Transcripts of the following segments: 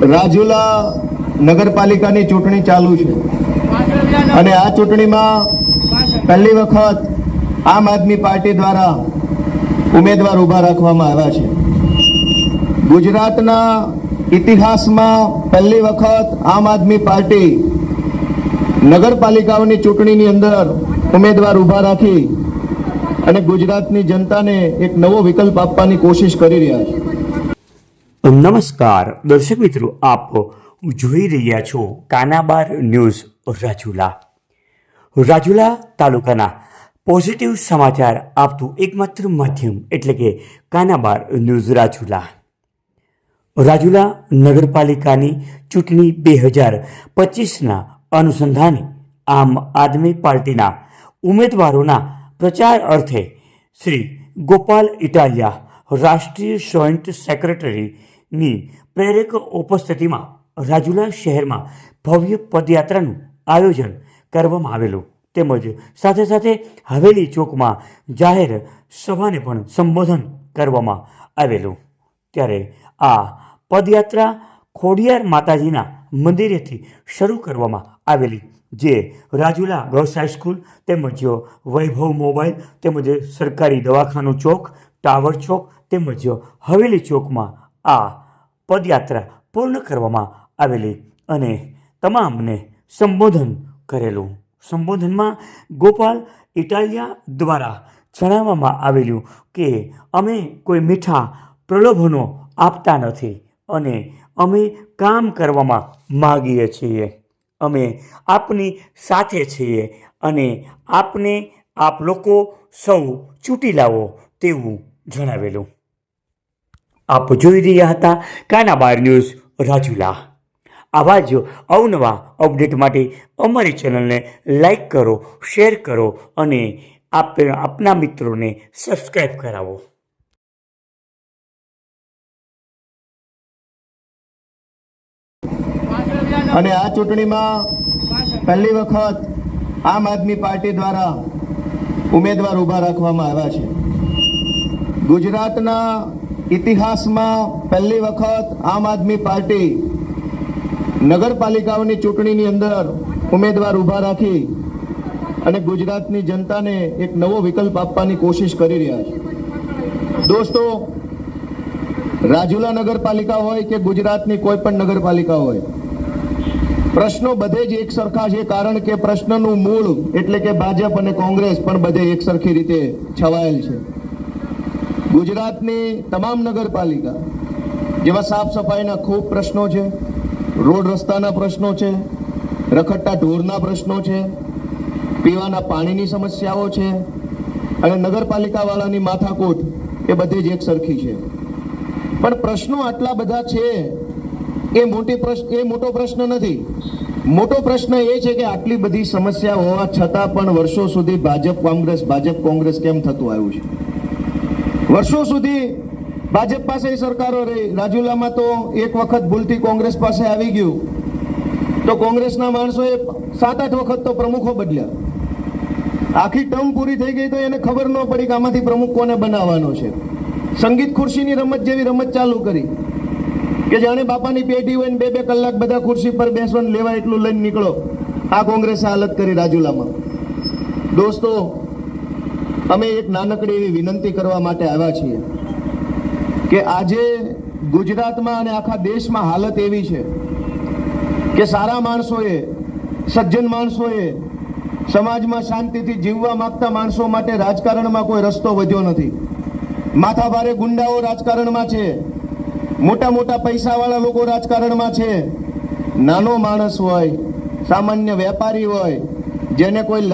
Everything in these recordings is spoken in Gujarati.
રાજુલા નગરપાલિકાની ચૂંટણી ચાલુ છે. અને આ ચૂંટણીમાં પહેલી વખત આમ આદમી પાર્ટી દ્વારા ઉમેદવાર ઊભા રાખવામાં આવ્યા છે. ગુજરાતના ઇતિહાસમાં પહેલી વખત આમ આદમી પાર્ટી નગરપાલિકાઓની ચૂંટણીની અંદર ઉમેદવાર ઊભા રાખી અને ગુજરાતની જનતાને એક નવો વિકલ્પ આપવાની કોશિશ કરી રહ્યા છે. નમસ્કાર. દર્શક મિત્રો, આપ જોઈ રહ્યા છો કાનાબાર ન્યૂઝ રાજુલા. રાજુલા તાલુકાના પોઝિટિવ સમાચાર આપતું એકમાત્ર માધ્યમ એટલે કે કાનાબાર ન્યૂઝ રાજુલા. રાજુલા નગરપાલિકાની ચૂંટણી બે હજાર પચીસના અનુસંધાને આમ આદમી પાર્ટીના ઉમેદવારોના પ્રચાર અર્થે શ્રી ગોપાલ ઇટાલિયા રાષ્ટ્રીય જોઈન્ટ સેક્રેટરીની પ્રેરક ઉપસ્થિતિમાં રાજુલા શહેરમાં ભવ્ય પદયાત્રાનું આયોજન કરવામાં આવેલું. તેમજ સાથે સાથે હવેલી ચોકમાં જાહેર સભાને પણ સંબોધન કરવામાં આવેલું. ત્યારે આ પદયાત્રા ખોડિયાર માતાજીના મંદિરેથી શરૂ કરવામાં આવેલી, જે રાજુલા ગર્લ્સ હાઈસ્કૂલ તેમજ વૈભવ મોબાઈલ, તેમજ સરકારી દવાખાનું ચોક, ટાવર ચોક, તેમજ હવેલી ચોકમાં આ પદયાત્રા પૂર્ણ કરવામાં આવેલી અને તમામને સંબોધન કરેલું. સંબોધનમાં ગોપાલ ઇટાલિયા દ્વારા જણાવવામાં આવેલું કે, અમે કોઈ મીઠા પ્રલોભનો આપતા નથી અને અમે કામ કરવામાં માગીએ છીએ. અમે આપની સાથે છીએ અને આપને આપ લોકો સૌ ચૂંટી લાવો, તેવું જણાવેલું. આપ જોઈ રહ્યા હતા કાનાબાર ન્યૂઝ રાજુલા. આવા જ અવનવા અપડેટ માટે અમારી ચેનલને લાઈક કરો, શેર કરો અને આપ આપના મિત્રોને સબસ્ક્રાઈબ કરાવો. અને આ ચૂંટણીમાં પહેલી વખત આમ આદમી પાર્ટી દ્વારા ઉમેદવાર ઊભા રાખવામાં આવ્યા છે. ગુજરાતના ઇતિહાસમાં પહેલી વખત આમ આદમી પાર્ટી નગરપાલિકાઓની ચૂંટણીની અંદર ઉમેદવાર ઊભા રાખી અને ગુજરાતની જનતાને એક નવો વિકલ્પ આપવાની કોશિશ કરી રહ્યા છે. દોસ્તો, રાજુલા નગરપાલિકા હોય કે ગુજરાતની કોઈ પણ નગરપાલિકા હોય, પ્રશ્નો બધે જ એક સરખા છે કારણ કે પ્રશ્નનું મૂળ એટલે કે ભાજપ અને કોંગ્રેસ પણ બધે એક સરખી રીતે છવાયેલ છે. ગુજરાતની તમામ નગરપાલિકા, જેવા સાફ સફાઈના ખૂબ પ્રશ્નો છે, રોડ રસ્તાના પ્રશ્નો છે, રખડતા ઢોરના પ્રશ્નો છે, પીવાના પાણીની સમસ્યાઓ છે, અને નગરપાલિકાવાળાની માથાકૂટ એ બધી જ એક સરખી છે. પણ પ્રશ્નો આટલા બધા છે, એ મોટી પ્રશ્ન, એ મોટો પ્રશ્ન નથી. મોટો પ્રશ્ન એ છે કે આટલી બધી સમસ્યા હોવા છતાં પણ વર્ષો સુધી ભાજપ, કોંગ્રેસ ભાજપ, કોંગ્રેસ કેમ થતું આવ્યું છે? વર્ષો સુધી ભાજપ પાસે સરકારો રહી. રાજુલામાં તો એક વખત ભૂલથી કોંગ્રેસ પાસે આવી ગયું. તો કોંગ્રેસના માણસોએ સાત આઠ વખત તો પ્રમુખો બદલ્યા. આખી ટર્મ પૂરી થઈ ગઈ તો એને ખબર ન પડી કે આમાંથી પ્રમુખ કોને બનાવવાનો છે. સંગીત ખુરશીની રમત જેવી રમત ચાલુ કરી. કે જાણે બાપાની પેઢી હોય ને બે બે કલાક બધા ખુરશી પર બેસવાનું લેવા એટલું લઈને નીકળો. આ કોંગ્રેસે હાલત કરી રાજુલામાં. દોસ્તો અમે એક નાનકડી એવી વિનંતી કરવા માટે આવ્યા છીએ કે આજે ગુજરાતમાં અને આખા દેશમાં હાલત એવી છે કે સારા માણસોએ, સજ્જન માણસોએ સમાજમાં શાંતિથી જીવવા માંગતા માણસો માટે રાજકારણમાં કોઈ રસ્તો વધ્યો નથી. માથાભારે ગુંડાઓ રાજકારણમાં છે. મોટા મોટા પૈસાવાળા લોકો રાજકારણમાં છે. નાનો માણસ હોય, સામાન્ય વેપારી હોય જેને કોઈ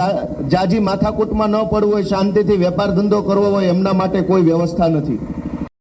જાજી માથાકૂટમાં ન પડવું હોય, શાંતિથી વેપાર ધંધો કરવો હોય, એમના માટે કોઈ વ્યવસ્થા નથી.